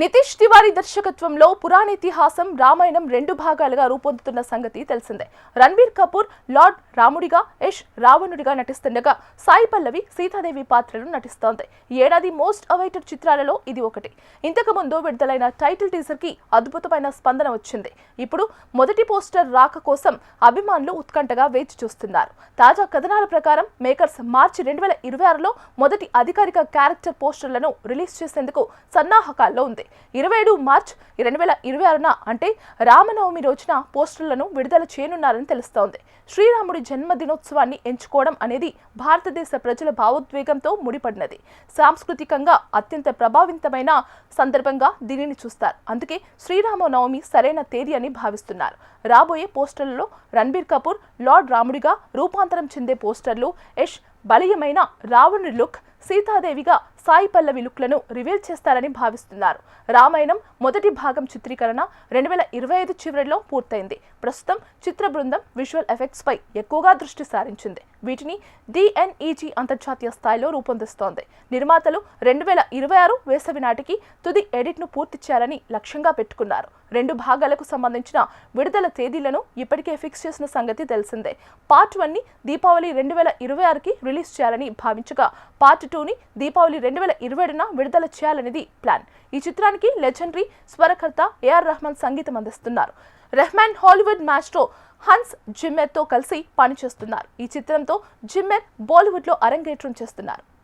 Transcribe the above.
నితీష్ తివారీ దర్శకత్వంలో పురాణితిహాసం రామాయణం రెండు భాగాలుగా రూపొందుతున్న సంగతి తెలిసిందే. రణ్బీర్ కపూర్ లార్డ్ రాముడిగా యష్ రావణుడిగా నటిస్తుండగా సాయి పల్లవి సీతాదేవి పాత్రలు నటిస్తోంది. ఈ ఏడాది మోస్ట్ అవైటెడ్ చిత్రాలలో ఇది ఒకటి. ఇంతకు ముందు విడుదలైన టైటిల్ టీజర్కి అద్భుతమైన స్పందన వచ్చింది. ఇప్పుడు మొదటి పోస్టర్ రాక కోసం అభిమానులు ఉత్కంఠగా వేచి చూస్తున్నారు. తాజా కథనాల ప్రకారం మేకర్స్ మార్చి రెండు వేల ఇరవై ఆరులో మొదటి అధికారిక క్యారెక్టర్ పోస్టర్లను రిలీజ్ చేసేందుకు సన్నాహకాల్లో ఉంది. ఇరవై ఏడు మార్చ్ రెండు వేల ఇరవై ఆరున అంటే రామనవమి రోజున పోస్టర్లను విడుదల చేయనున్నారని తెలుస్తోంది. శ్రీరాముడి జన్మదినోత్సవాన్ని ఎంచుకోవడం అనేది భారతదేశ ప్రజల భావోద్వేగంతో ముడిపడినది. సాంస్కృతికంగా అత్యంత ప్రభావితమైన సందర్భంగా దీనిని చూస్తారు. అందుకే శ్రీరామనవమి సరైన తేదీ అని భావిస్తున్నారు. రాబోయే పోస్టర్లలో రణబీర్ కపూర్ లార్డ్ రాముడిగా రూపాంతరం చెందే పోస్టర్లు యష్ బలీయమైన రావణుడి లుక్ సీతాదేవిగా సాయి పల్లవి లుక్లను రివీల్ చేస్తారని భావిస్తున్నారు. రామాయణం మొదటి భాగం చిత్రీకరణ రెండు వేల ఇరవై ఐదు చివరిలో పూర్తయింది. ప్రస్తుతం చిత్ర బృందం విజువల్ ఎఫెక్ట్స్ పై ఎక్కువగా దృష్టి సారించింది. వీటిని డిఎన్ఈజీ అంతర్జాతీయ స్థాయిలో రూపొందిస్తోంది. నిర్మాతలు రెండు వేల ఇరవై ఆరు వేసవి నాటికి తుది ఎడిట్ను పూర్తి చేయాలని లక్ష్యంగా పెట్టుకున్నారు. రెండు భాగాలకు సంబంధించిన విడుదల తేదీలను ఇప్పటికే ఫిక్స్ చేసిన సంగతి తెలిసిందే. పార్ట్ వన్ని దీపావళి రెండు వేల ఇరవై ఆరుకి రిలీజ్ చేయాలని భావించగా పార్ట్ టూని దీపావళి రెండు వేల ఇరవై ఏడున విడుదల చేయాలనేది ప్లాన్. ఈ చిత్రానికి లెజెండరీ స్వరకర్త ఏఆర్ రెహమాన్ సంగీతం అందిస్తున్నారు. రెహమాన్ హాలీవుడ్ మ్యాచ్లో హన్స్ జిమ్మెర్తో కలిసి పనిచేస్తున్నారు. ఈ చిత్రంతో జిమ్మెర్ బాలీవుడ్లో అరంగేట్రం చేస్తున్నారు.